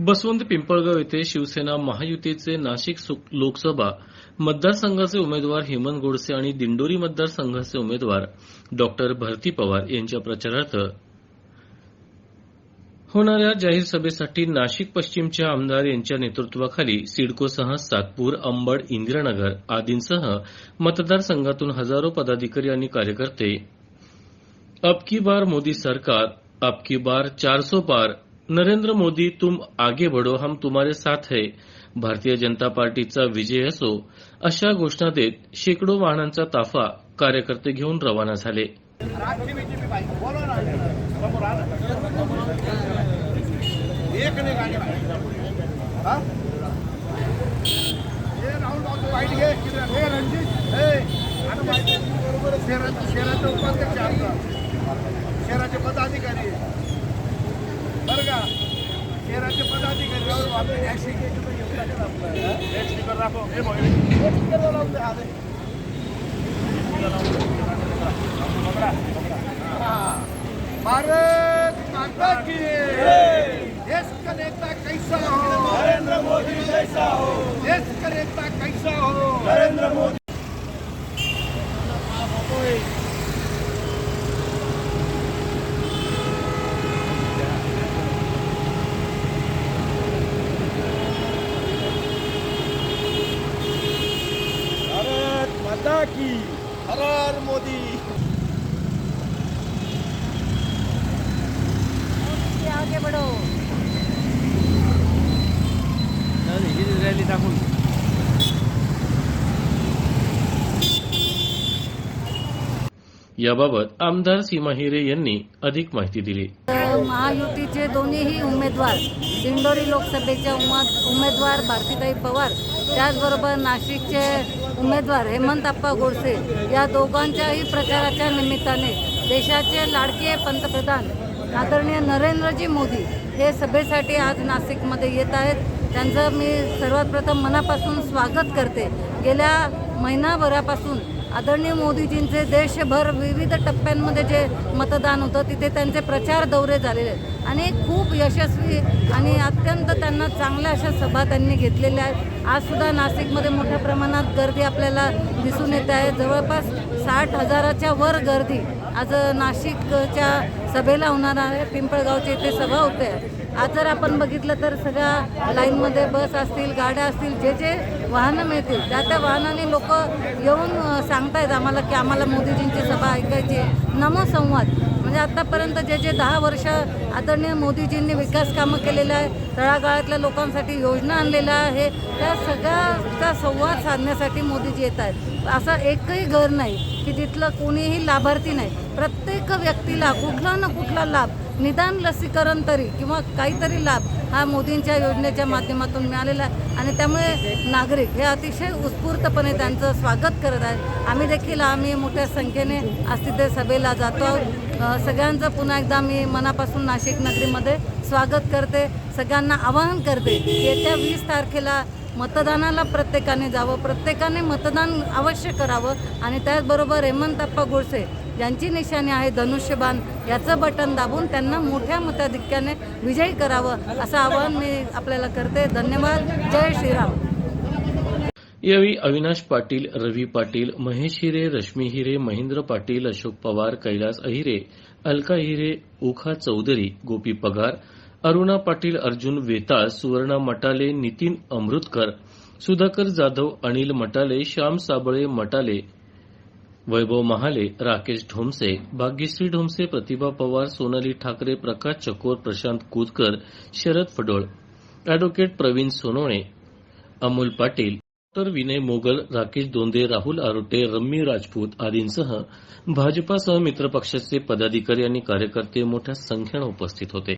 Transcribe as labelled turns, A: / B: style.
A: बसवंत पिंपळगाव येथे शिवसेना महायुतीचे नाशिक लोकसभा मतदारसंघाचे उमेदवार हेमंत गोडसे आणि दिंडोरी मतदारसंघाचे उमेदवार डॉक्टर भरती पवार यांच्या प्रचारार्थ होणाऱ्या जाहीर सभेसाठी नाशिक पश्चिमच्या आमदार यांच्या नेतृत्वाखाली सिडकोसह सातपूर अंबड इंदिरानगर आदींसह मतदारसंघातून हजारो पदाधिकारी आणि कार्यकर्ते अब की बार मोदी सरकार अब की बार चारसो पार नरेंद्र मोदी तुम आगे बढ़ो हम तुम्हारे साथ है. भारतीय जनता पार्टीचा विजय असो अशा घोषणा देत शेकडो वाहनांचा ताफा कार्यकर्ते घेऊन रवाना झाले.
B: उपाध्यक्ष हा. भारत माता की देश का नेता कैसा हो? नरेंद्र मोदी जैसा हो। देश का नेता कैसा हो? नरेंद्र मोदी भारत माता की हर हर मोदी
C: आगे बढ़ो।
B: रॅली दाखवून
A: याबाबत आमदार सीमा हिरे यांनी अधिक माहिती दिली.
C: महायुतीचे दोन्हीही उमेदवार दिंडोरी लोकसभेच्या उमा- उमेदवार भारतीताई पवार त्याचबरोबर नाशिकचे उमेदवार हेमंतप्पा गोडसे या दोघांच्याही प्रचाराच्या निमित्ताने देशाचे लाडके पंतप्रधान आदरणीय नरेंद्रजी मोदी हे सभेसाठी आज नाशिकमध्ये येत आहेत. त्यांचं मी सर्वात प्रथम मनापासून स्वागत करते. गेल्या महिनाभरापासून आदरणीय मोदीजींचे देशभर विविध टप्प्यांमध्ये जे मतदान होतं तिथे त्यांचे प्रचार दौरे झालेले आहेत. आणि खूप यशस्वी आणि अत्यंत त्यांना चांगल्या अशा सभा त्यांनी घेतलेल्या आहेत. आजसुद्धा नाशिकमध्ये मोठ्या प्रमाणात गर्दी आपल्याला दिसून येत आहे. जवळपास साठ हजाराच्या वर गर्दी आज नाशिकच्या सभेला होणार आहे. पिंपळगावच्या इथे सभा होते. आज जर आपण बघितलं तर सगळ्या लाईनमध्ये बस असतील गाड्या असतील जे जे वाहनं मिळतील त्या त्या वाहनाने लोक येऊन सांगतायत आम्हाला की आम्हाला मोदीजींची सभा ऐकायची नमसंवाद. नमो संवाद म्हणजे आत्तापर्यंत जे जे दहा वर्ष आदरणीय मोदीजींनी विकास कामं केलेलं आहे तळागाळातल्या लोकांसाठी योजना आणलेल्या आहे त्या सगळ्याचा संवाद साधण्यासाठी मोदीजी येत आहेत. असं एकही घर नाही की तिथलं कोणीही लाभार्थी नाही. प्रत्येक व्यक्तीला कुठला ना कुठला लाभ निदान लसीकरण तरी किंवा काहीतरी लाभ हा मोदींच्या योजनेच्या माध्यमातून मिळालेला आहे. आणि त्यामुळे नागरिक हे अतिशय उत्स्फूर्तपणे त्यांचं स्वागत करत आहेत. आम्ही देखील आम्ही मोठ्या संख्येने आज तिथे सभेला जातो आहोत. सगळ्यांचं पुन्हा एकदा मी मनापासून नाशिक नगरीमध्ये स्वागत करते. सगळ्यांना आवाहन करते येत्या वीस तारखेला मतदानाला प्रत्येकाने जावं. प्रत्येकाने मतदान अवश्य करावं. आणि त्याचबरोबर हेमंतप्पा गोडसे ज्यांची निशाणी आहे धनुष्यबाण. याचं बटन दाबून त्यांना मोठ्या मताधिक्याने विजयी करावं असं आवाहन मी आपल्याला करते. धन्यवाद. जय श्रीराम.
A: यावेळी अविनाश पाटील रवी पाटील महेश हिरे रश्मी हिरे महेंद्र पाटील अशोक पवार कैलास अहिरे अलका हिरे उखा चौधरी गोपी पगार अरुणा पाटील अर्जुन वेताळ सुवर्णा मटाले नितीन अमृतकर सुधाकर जाधव अनिल मटाले श्याम साबळे मटाले वैभव महाले राकेश ढोमसे भाग्यश्री ढोमसे प्रतिभा पवार सोनाली ठाकरे प्रकाश चकोर प्रशांत कुदकर शरद फडोळ अॅडव्होकेट प्रवीण सोनवणे अमोल पाटील डॉक्टर विनय मोगल राकेश दोंदे राहुल आरोटे रम्मी राजपूत आदींसह भाजपासह मित्रपक्षाचे पदाधिकारी आणि कार्यकर्ते मोठ्या संख्येनं उपस्थित होते.